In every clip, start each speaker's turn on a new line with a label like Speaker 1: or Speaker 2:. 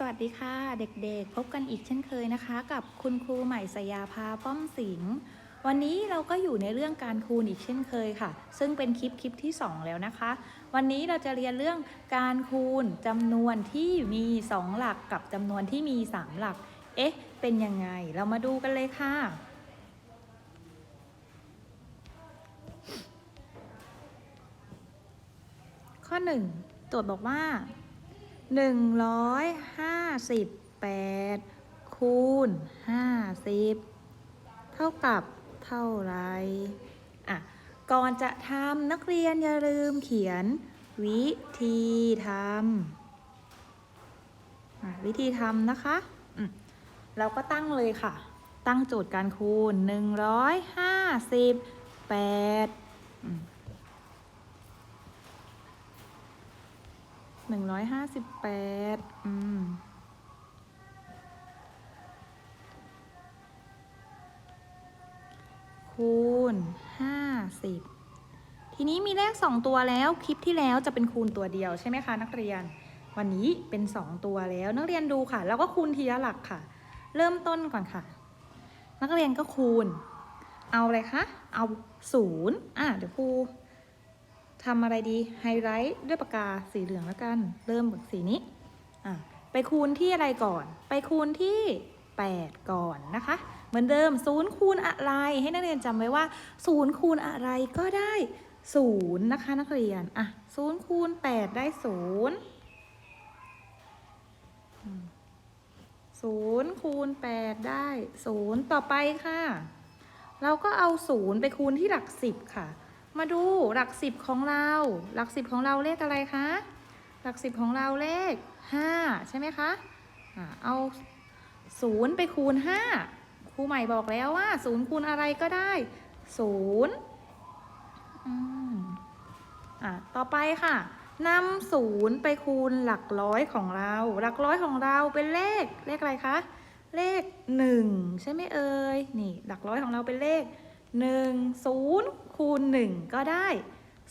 Speaker 1: สวัสดีค่ะ เด็กๆ พบกันอีกเช่นเคยนะคะ กับคุณครูใหม่สยาภาป้อมสิงห์วันนี้เราก็อยู่ในเรื่องการคูณอีกเช่นเคยค่ะ ซึ่งเป็นคลิปคลิปที่ 2 แล้วนะคะ วันนี้เราจะเรียนเรื่องการคูณจำนวนที่มี 2 หลักกับจำนวนที่มี 3 หลัก เอ๊ะ เป็นยังไงเรามาดูกันเลยค่ะ ข้อ 1 โจทย์บอกว่า 158คูณ50เท่ากับเท่าไรอะก่อนจะทำนักเรียนอย่าลืมเขียนวิธีทำวิธีทำนะคะอืมเราก็ตั้งเลยค่ะ ตั้งโจทย์การคูณ 158อืม หนึ่งร้อยห้าสิบแปดอืมคูณห้าสิบทีนี้มีเลขสองตัวแล้วคลิปที่แล้วจะเป็นคูณตัวเดียวใช่ไหมคะนักเรียน วันนี้เป็นสองตัวแล้ว นักเรียนดูค่ะ แล้วก็คูณทีละหลักค่ะ เริ่มต้นก่อนค่ะ นักเรียนก็คูณ เอาอะไรคะ เอาศูนย์อะเดี๋ยวครู ทำอะไรดีไฮไลท์ด้วยปากกาสีเหลืองแล้วกัน เริ่มจากสีนี้อะไปคูณที่อะไรก่อน ไปคูณที่ 8 ก่อนนะคะ เหมือนเดิมศูนย์คูณอะไร ให้นักเรียนจำไว้ว่าศูนย์คูณอะไรก็ได้ศูนย์นะคะนักเรียนอะศูนย์คูณ 8 ได้ศูนย์ศูนย์คูณ 8 ได้ศูนย์ต่อไปค่ะ เราก็เอาศูนย์ไปคูณที่หลักสิบค่ะ มาดูหลักสิบของเรา หลักสิบของเราเลขอะไรคะ หลักสิบของเราเลขห้าใช่ไหมคะเอาศูนย์ไปคูณห้าครูใหม่บอกแล้วว่าศูนย์คูณอะไรก็ได้ศูนย์อ่าต่อไปค่ะนำศูนย์ไปคูณหลักร้อยของเรา หลักร้อยของเราเป็นเลขเลขอะไรคะ เลขหนึ่งใช่ไหมเอ่ยนี่ หลักร้อยของเราเป็นเลข หนึ่งศูนย์คูณหนึ่งก็ได้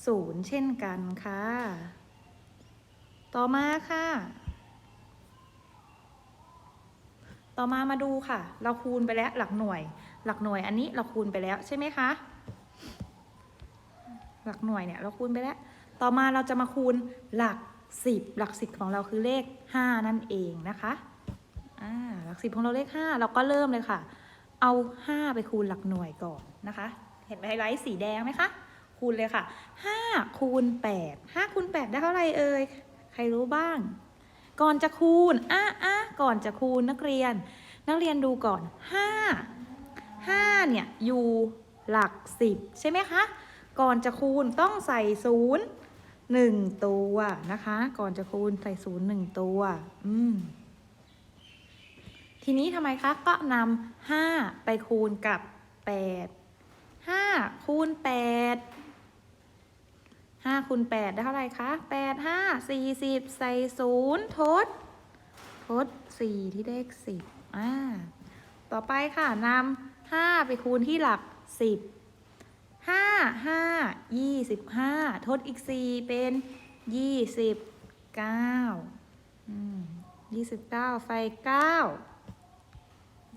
Speaker 1: ศูนย์เช่นกันค่ะ ต่อมาค่ะ ต่อมามาดูค่ะ เราคูณไปแล้วหลักหน่วย หลักหน่วยอันนี้เราคูณไปแล้วใช่ไหมคะ หลักหน่วยเนี่ยเราคูณไปแล้ว ต่อมาเราจะมาคูณหลักสิบหลักสิบของเราคือเลขห้านั่นเองนะคะหลักสิบของเราเลขห้าเราก็เริ่มเลยค่ะ เอาห้าไปคูณหลักหน่วยก่อน นะคะ เห็นไฮไลท์สีแดงไหมคะ คูณเลยค่ะห้าคูณแปดห้าคูณแปดได้เท่าไหร่เอ่ย ใครรู้บ้าง ก่อนจะคูณอะอะก่อนจะคูณนักเรียน นักเรียนดูก่อนห้าห้าเนี่ยอยู่หลักสิบใช่ไหมคะ ก่อนจะคูณต้องใส่ศูนย์หนึ่งตัวนะคะ ก่อนจะคูณใส่ศูนย์หนึ่งตัว อืมทีนี้ทำไมคะ ก็นำห้าไปคูณกับแปด คูณแปดห้าคูณแปดได้เท่าไหร่คะแปดห้าสี่สิบใส่ศูนย์ทด ทดสี่ที่เลขสิบอ่าต่อไปค่ะนำห้าไปคูณที่หลักสิบห้าห้ายี่สิบห้าทดอีกสี่เป็นยี่สิบเก้ายี่สิบเก้าใส่เก้า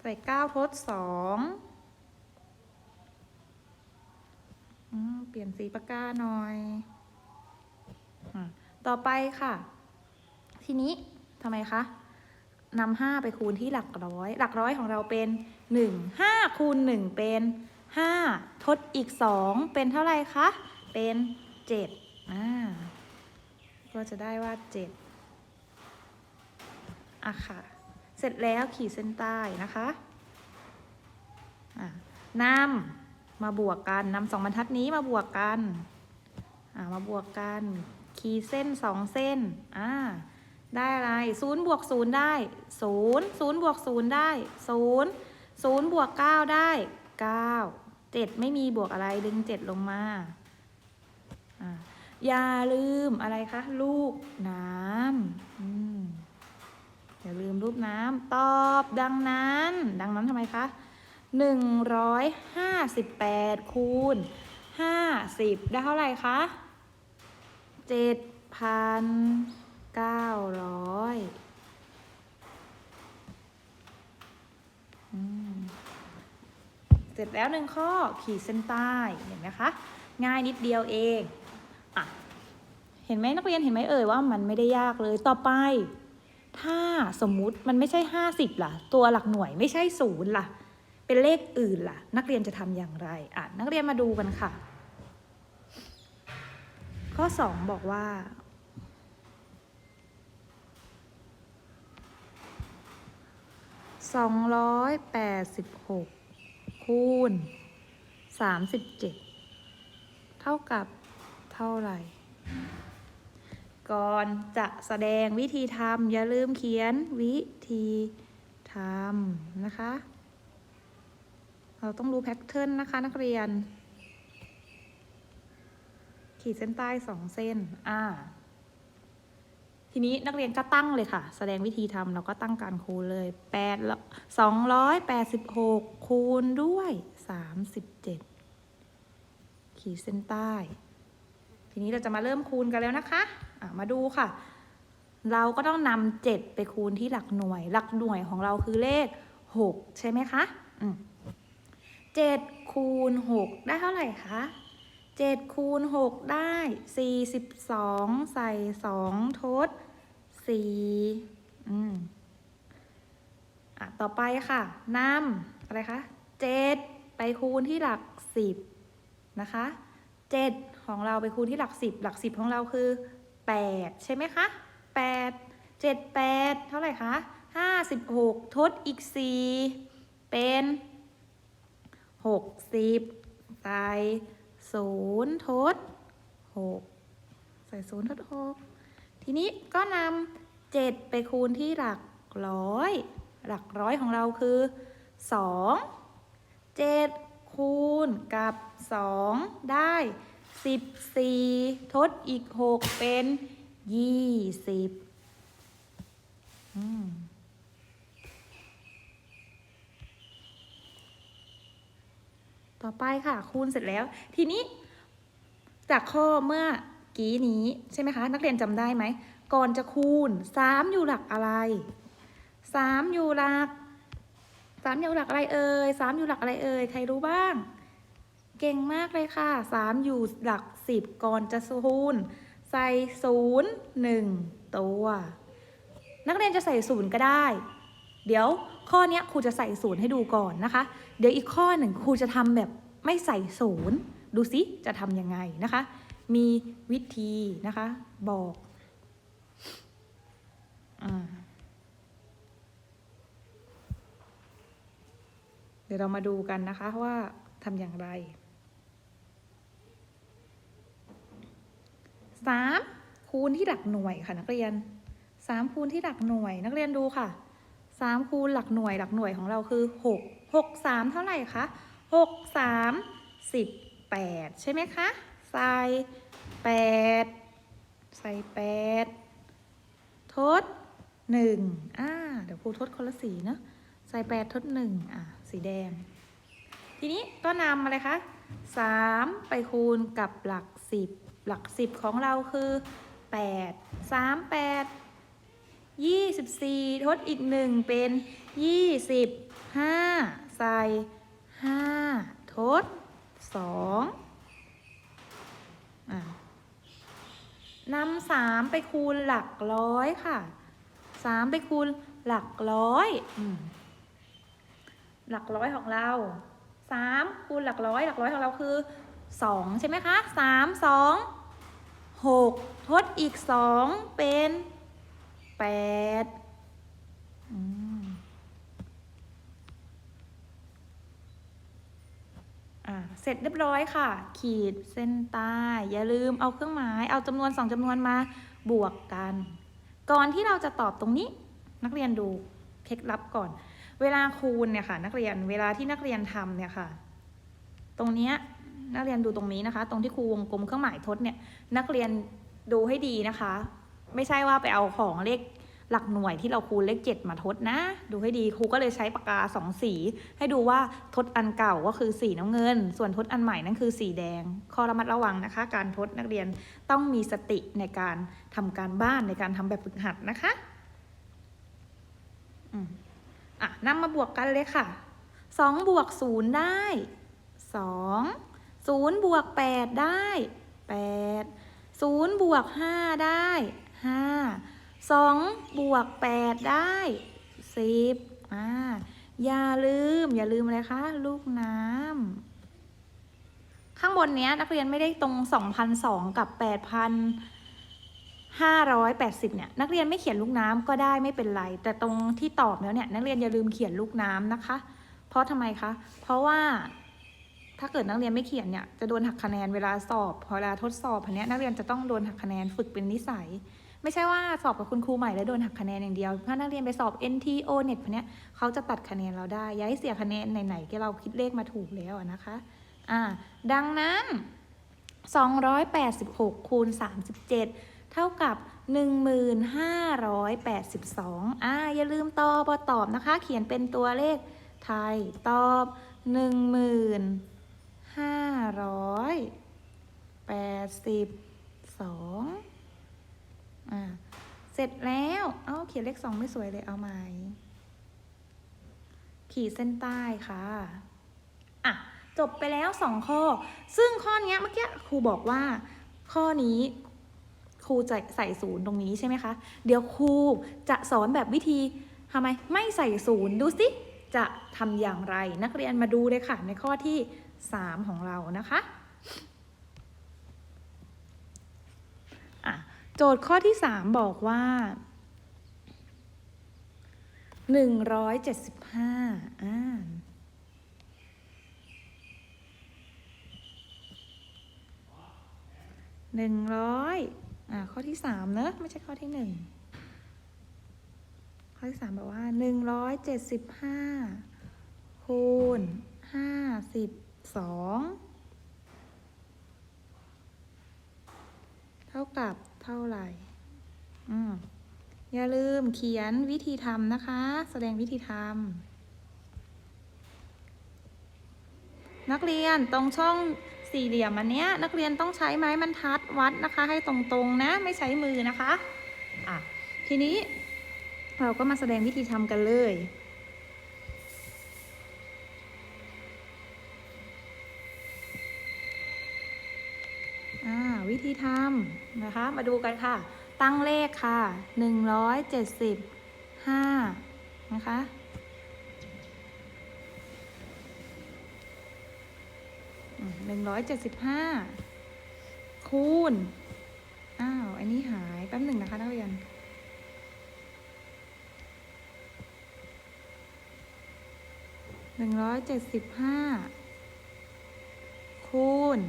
Speaker 1: ใส่เก้าทดสองอืม เปลี่ยนสีปากกาหน่อยอต่อไปค่ะ ทีนี้ทำไมคะนำห้าไปคูณที่หลักร้อย หลักร้อยของเราเป็นหนึ่งห้าคูณหนึ่งเป็นห้าทดอีกสองเป็นเท่าไหร่คะ เป็นเจ็ดอ่าก็จะได้ว่าเจ็ดอะค่ะ เสร็จแล้วขีดเส้นใต้นะคะอะนำ มาบวกกันนำสองบรรทัดนี้มาบวกกัน อ่ามาบวกกัน ขีดเส้นสองเส้น อ่า ได้อะไรศูนย์บวกศูนย์ได้ศูนย์ศูนย์บวกศูนย์ได้ศูนย์ศูนย์บวกเก้าได้เก้าเจ็ดไม่มีบวกอะไรดึงเจ็ดลงมา อ่า อย่าลืมอะไรคะ ลูกน้ำอืมอย่าลืมรูปน้ำตอบดังนั้น ดังนั้นทำไมคะ 158 คูณ 50 ได้เท่าไหร่คะ 7,900เสร็จแล้วหนึ่งข้อขีดเส้นใต้เห็นไหมคะ ง่ายนิดเดียวเองอเห็นไหมนักเรียนเห็นไหมเอ่ยว่ามันไม่ได้ยากเลยต่อไป ถ้าสมมุติมันไม่ใช่ 50ล่ะ ตัวหลักหน่วยไม่ใช่ศูนย์ล่ะ เป็นเลขอื่นล่ะ นักเรียนจะทำอย่างไรอะนักเรียนมาดูกันค่ะ ข้อ 2 บอกว่า 286 คูณ 37 เท่ากับเท่าไหร่ก่อนจะแสดงวิธีทำอย่าลืมเขียนวิธีทำนะคะ เราต้องรู้แพทเทิร์นนะคะนักเรียน ขีดเส้นใต้สองเส้น อ่า ทีนี้นักเรียนก็ตั้งเลยค่ะ แสดงวิธีทำเราก็ตั้งการคูณเลยแปดสองร้อยแปดสิบหกคูณด้วยสามสิบเจ็ดขีดเส้นใต้ ทีนี้เราจะมาเริ่มคูณกันแล้วนะคะะมาดูค่ะ เราก็ต้องนำเจ็ดไปคูณที่หลักหน่วย หลักหน่วยของเราคือเลขหกใช่ไหมคะ อืม เจ็ดคูณหกได้เท่าไหร่คะเจ็ดคูณหกได้สี่สิบสองใส่สองทดสี่อืม อะ ต่อไปค่ะนำอะไรคะเจ็ดไปคูณที่หลักสิบนะคะเจ็ดของเราไปคูณที่หลักสิบหลักสิบของเราคือแปดใช่ไหมคะแปดเจ็ดแปดเท่าไหร่คะห้าสิบหกทดอีกสี่เป็น หกสิบใส่ศูนย์ทดหกใส่ศูนย์ทดหกทีนี้ก็นำเจ็ดไปคูณที่หลักร้อย หลักร้อยของเราคือสองเจ็ดคูณกับสองได้สิบสี่ทดอีกหกเป็นยี่สิบอืม ต่อไปค่ะ คูณเสร็จแล้ว ทีนี้ จากข้อเมื่อกี้นี้ใช่ไหมคะ นักเรียนจำได้ไหม ก่อนจะคูณสามอยู่หลักอะไรสามอยู่หลักสามอยู่หลักอะไรเอ่ยสามอยู่หลักอะไรเอ่ยใครรู้บ้าง เก่งมากเลยค่ะสามอยู่หลักสิบก่อนจะคูณ ใส่ศูนย์หนึ่งตัว นักเรียนจะใส่ศูนย์ก็ได้ เดี๋ยวข้อนี้ครูจะใส่ศูนย์ให้ดูก่อนนะคะ เดี๋ยวอีกข้อหนึ่งครูจะทำแบบไม่ใส่ศูนย์ดูสิจะทำยังไงนะคะ มีวิธีนะคะบอกอเดี๋ยวเรามาดูกันนะคะว่าทำอย่างไรสามคูณที่หลักหน่วยค่ะนักเรียนสามคูณที่หลักหน่วยนักเรียนดูค่ะ สามคูณหลักหน่วยหลักหน่วยของเราคือหกหกสามเท่าไหร่คะหกสามสิบแปดใช่ไหมคะ ใส่แปดใส่แปดทดหนึ่งอ่า เดี๋ยวครูทดคนละสีเนาะใส่แปดทดหนึ่งอ่าสีแดง ทีนี้ก็นำอะไรคะสามไปคูณกับหลักสิบหลักสิบของเราคือแปด สามแปดยี่สิบสี่ทดอีกหนึ่งเป็นยี่สิบห้าใส่ห้าทดสองนำสามไปคูณหลักร้อยค่ะสามไปคูณหลักร้อยอหลักร้อยของเราสามคูณหลักร้อย หลักร้อยของเราคือสองใช่ไหมคะสามสองหกทดอีกสองเป็น แปดเสร็จเรียบร้อยค่ะ ขีดเส้นใต้อย่าลืมเอาเครื่องหมาย เอาจำนวนสองจำนวนมาบวกกัน ก่อนที่เราจะตอบตรงนี้ นักเรียนดูเคล็ดลับก่อน เวลาคูณเนี่ยค่ะ นักเรียนเวลาที่นักเรียนทำเนี่ยค่ะ ตรงเนี้ยนักเรียนดูตรงนี้นะคะ ตรงที่ครูวงกลมเครื่องหมายทดเนี่ย นักเรียนดูให้ดีนะคะ ไม่ใช่ว่าไปเอาของเลขหลักหน่วยที่เราคูณเลขเจ็ดมาทดนะ ดูให้ดีครูก็เลยใช้ปากกาสองสี ให้ดูว่าทดอันเก่าก็คือสีน้ำเงิน ส่วนทดอันใหม่นั่นคือสีแดงข้อระมัดระวังนะคะ การทดนักเรียนต้องมีสติในการทำการบ้านในการทำแบบฝึกหัดนะคะอือะนำมาบวกกันเลยค่ะสองบวกศูนย์ได้สองศูนย์บวกแปดได้แปดศูนย์บวกห้าได้ ห้าสองบวกแปดได้สิบอ่าอย่าลืม อย่าลืมอะไรคะ ลูกน้ำข้างบนเนี้ยนักเรียนไม่ได้ตรง 2,002 กับ 8,580 เนี่ย นักเรียนไม่เขียนลูกน้ำก็ได้ไม่เป็นไร แต่ตรงที่ตอบแล้วเนี่ย นักเรียนอย่าลืมเขียนลูกน้ำนะคะ เพราะทำไมคะ เพราะว่าถ้าเกิดนักเรียนไม่เขียนเนี่ยจะโดนหักคะแนนเวลาสอบ พอเวลาทดสอบอันเนี้ยนักเรียนจะต้องโดนหักคะแนนฝึกเป็นนิสัย ไม่ใช่ว่าสอบกับคุณครูใหม่แล้วโดนหักคะแนนอย่างเดียว ถ้านักเรียนไปสอบ NTO Net พวกเนี้ยเขาจะตัดคะแนนเราได้ ย้ายเสียคะแนนไหนๆที่เราคิดเลขมาถูกแล้วนะคะอ่าดังนั้น 286คูณ37 เท่ากับ 1582อ่าอย่าลืมตอบบตอบนะคะ เขียนเป็นตัวเลขไทยตอบ 1582 อ่าเสร็จแล้ว เอาเขียนเลขสองไม่สวยเลยเอาใหม่ขีดเส้นใต้ค่ะอะจบไปแล้วสองข้อ ซึ่งข้อนี้เมื่อกี้ครูบอกว่า ข้อนี้ครูจะใส่ศูนย์ตรงนี้ใช่ไหมคะ เดี๋ยวครูจะสอนแบบวิธีทำไมไม่ใส่ศูนย์ดูสิจะทำอย่างไร นักเรียนมาดูเลยค่ะ ในข้อที่ 3 ของเรานะคะ อะ โจทย์ข้อที่ 3 บอกว่า 175อ่าหนึ่งร้อยอ่าข้อที่สามเนอะไม่ใช่ข้อที่หนึ่งข้อที่สามบอกว่าหนึ่งร้อยเจ็ดสิบห้าคูณห้าสิบสองเท่ากับ เท่าไหร่ อืมอย่าลืมเขียนวิธีทำนะคะ แสดงวิธีทำนักเรียนตรงช่องสี่เหลี่ยมอันเนี้ย นักเรียนต้องใช้ไม้บรรทัดวัดนะคะ ให้ตรงๆนะ ไม่ใช้มือนะคะ อะ ทีนี้เราก็มาแสดงวิธีทำกันเลย ธีทำนะคะ มาดูกันค่ะ ตั้งเลขค่ะ 175 นะคะหนึ่งร้อยเจ็ดสิบห้าคูณ อ้าว อันนี้หายแป๊บหนึ่งนะคะนักเรียนหนึ่งร้อยเจ็ดสิบห้าคูณ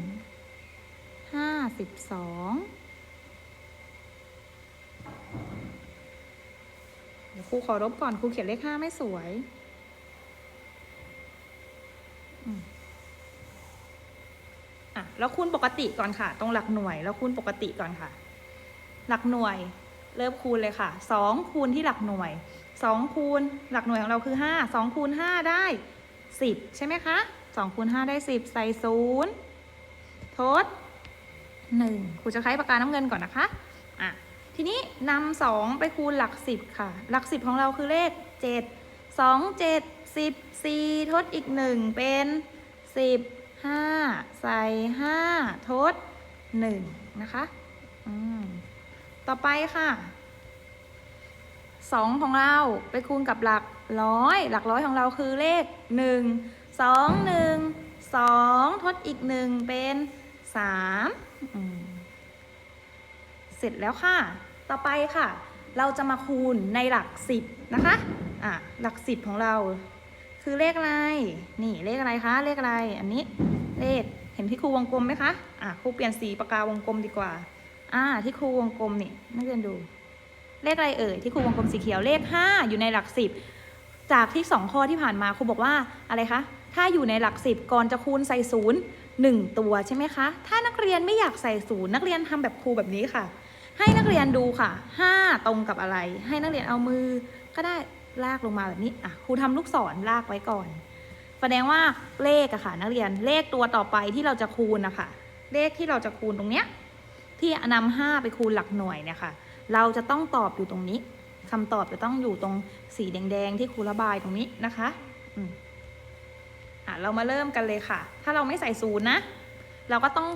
Speaker 1: ห้าสิบสองเดี๋ยวครูขอรบก่อนครูเขียนเลขห้าไม่สวยอะแล้วคูณปกติก่อนค่ะ ตรงหลักหน่วย แล้วคูณปกติก่อนค่ะ หลักหน่วย เริ่มคูณเลยค่ะสองคูณที่หลักหน่วยสองคูณหลักหน่วยของเราคือห้าสองคูณห้าได้สิบใช่ไหมคะสองคูณห้าได้สิบใส่ศูนย์ทด หนึ่งครูจะใช้ปากกาน้ำเงินก่อนนะคะอะทีนี้นำสองไปคูณหลักสิบค่ะ หลักสิบของเราคือเลขเจ็ดสองเจ็ดสิบสี่ทดอีกหนึ่งเป็นสิบห้าใส่ห้าทดหนึ่งนะคะอืมต่อไปค่ะสองของเราไปคูณกับหลักร้อยหลักร้อยของเราคือเลขหนึ่งสองหนึ่งสองทดอีกหนึ่งเป็น สามเสร็จแล้วค่ะ ต่อไปค่ะ เราจะมาคูณในหลักสิบนะคะอะหลักสิบของเรา คือเลขอะไร นี่เลขอะไรคะ เลขอะไร อันนี้เลข เห็นที่ครูวงกลมไหมคะ อะครูเปลี่ยนสีปากกาวงกลมดีกว่า อ่า ที่ครูวงกลมนี่นักเรียนดู เลขอะไรเอ่ย ที่ครูวงกลมสีเขียว เลขห้าอยู่ในหลักสิบ จากที่สองข้อที่ผ่านมาครูบอกว่าอะไรคะ ถ้าอยู่ในหลักสิบก่อนจะคูณใส่ศูนย์หนึ่งตัวใช่ไหมคะ ถ้านักเรียนไม่อยากใส่ศูนย์นักเรียนทำแบบครูแบบนี้ค่ะ ให้นักเรียนดูค่ะห้าตรงกับอะไร ให้นักเรียนเอามือก็ได้ลากลงมาแบบนี้อะครูทำลูกศรลากไว้ก่อน แสดงว่าเลขอะค่ะนักเรียนเลขตัวต่อไปที่เราจะคูณนะคะเลขที่เราจะคูณตรงเนี้ยที่นำห้าไปคูณหลักหน่วยเนี่ยค่ะ เราจะต้องตอบอยู่ตรงนี้คำตอบจะต้องอยู่ตรงสีแดง ๆ ที่ครูระบายตรงนี้นะคะ อืม อะเรามาเริ่มกันเลยค่ะ ถ้าเราไม่ใส่ศูนย์นะ เราก็ต้อง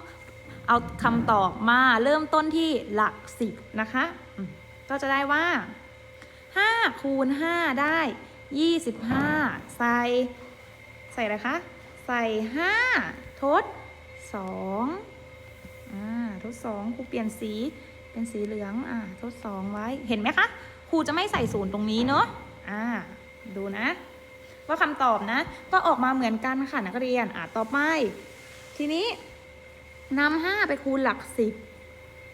Speaker 1: เอาคำตอบมาเริ่มต้นที่หลักสิบนะคะ ก็จะได้ว่า5คูณ5ได้25ใส่ใส่อะไรคะ ใส่5ทด2อ่าทด2ครูเปลี่ยนสีเป็นสีเหลืองอ่าทด2ไว้เห็นไหมคะครูจะไม่ใส่ศูนย์ตรงนี้เนาะอ่าดูนะ ว่าคำตอบนะ ก็ออกมาเหมือนกันค่ะนักเรียนอ่าต่อไป ทีนี้นำห้าไปคูณหลักสิบ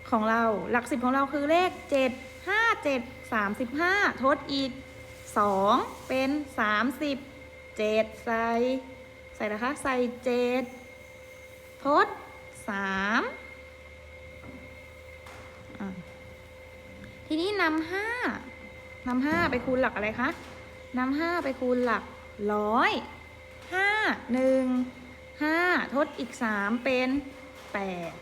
Speaker 1: ของเรา หลักสิบของเราคือเลขเจ็ดห้าเจ็ดสามสิบห้าทดอีกสองเป็นสามสิบเจ็ดใส่ใส่นะคะใส่เจ็ดทดสามทีนี้นำห้านำห้าไปคูณหลักอะไรคะนำห้าไปคูณหลัก ร้อยห้าหนึ่งห้าทดอีกสามเป็นแปด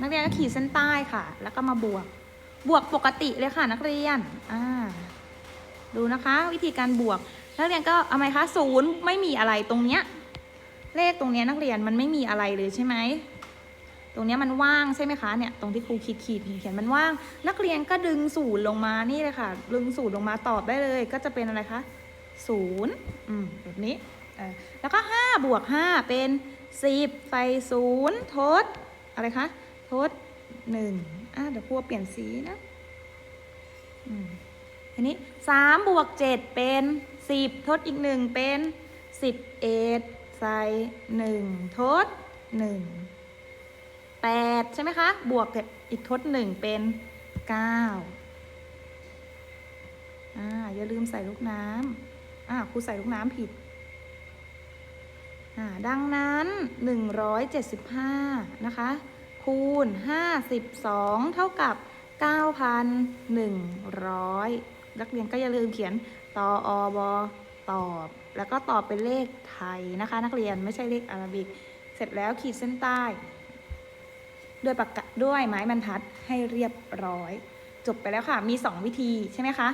Speaker 1: นักเรียนก็ขีดเส้นใต้ค่ะ แล้วก็มาบวก บวกปกติเลยค่ะนักเรียน อ่า ดูนะคะ วิธีการบวก นักเรียนก็เอาไหมคะศูนย์ไม่มีอะไรตรงเนี้ย เลขตรงเนี้ยนักเรียนมันไม่มีอะไรเลยใช่ไหม ตรงนี้มันว่างใช่ไหมคะเนี่ยตรงที่ครูขีดขีดเขียนมันว่าง นักเรียนก็ดึงศูนย์ลงมานี่เลยค่ะ ดึงศูนย์ลงมาตอบได้เลย ก็จะเป็นอะไรคะศูนย์อืมแบบนี้แล้วก็ห้าบวกห้าเป็นสิบใส่ศูนย์ทดอะไรคะทดหนึ่งอะเดี๋ยวครูเปลี่ยนสีนะอืมอันนี้สามบวกเจ็ดเป็นสิบทดอีกหนึ่งเป็นสิบเอใส่หนึ่งทดห นึ่งแปดใช่ไหมคะ บวกกับอีกทดหนึ่งเป็นเก้าอ่า อย่าลืมใส่ลูกน้ำอ่าครูใส่ลูกน้ำผิด อ่า ดังนั้นหนึ่งร้อยเจ็ดสิบห้านะคะ คูณห้าสิบสองเท่ากับ 9,100 นักเรียนก็อย่าลืมเขียนตออบตอบ แล้วก็ตอบเป็นเลขไทยนะคะ นักเรียนไม่ใช่เลขอาราบิก เสร็จแล้วขีดเส้นใต้ ด้วยปากกาด้วยไม้บรรทัดให้เรียบร้อย จบไปแล้วค่ะ มี 2 วิธีใช่ไหมคะ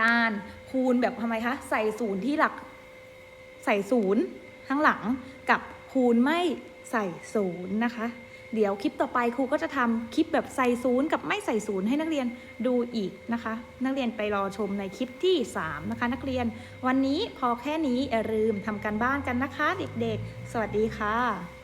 Speaker 1: การคูณแบบทำไมคะ ใส่ศูนย์ที่หลัก ใส่ศูนย์ข้างหลังกับคูณไม่ใส่ศูนย์นะคะ เดี๋ยวคลิปต่อไปครูก็จะทำคลิปแบบใส่ศูนย์กับไม่ใส่ศูนย์ให้นักเรียนดูอีกนะคะ นักเรียนไปรอชมในคลิปที่ 3 นะคะ นักเรียน วันนี้พอแค่นี้อย่าลืมทำการบ้านกันนะคะ เด็กๆ สวัสดีค่ะ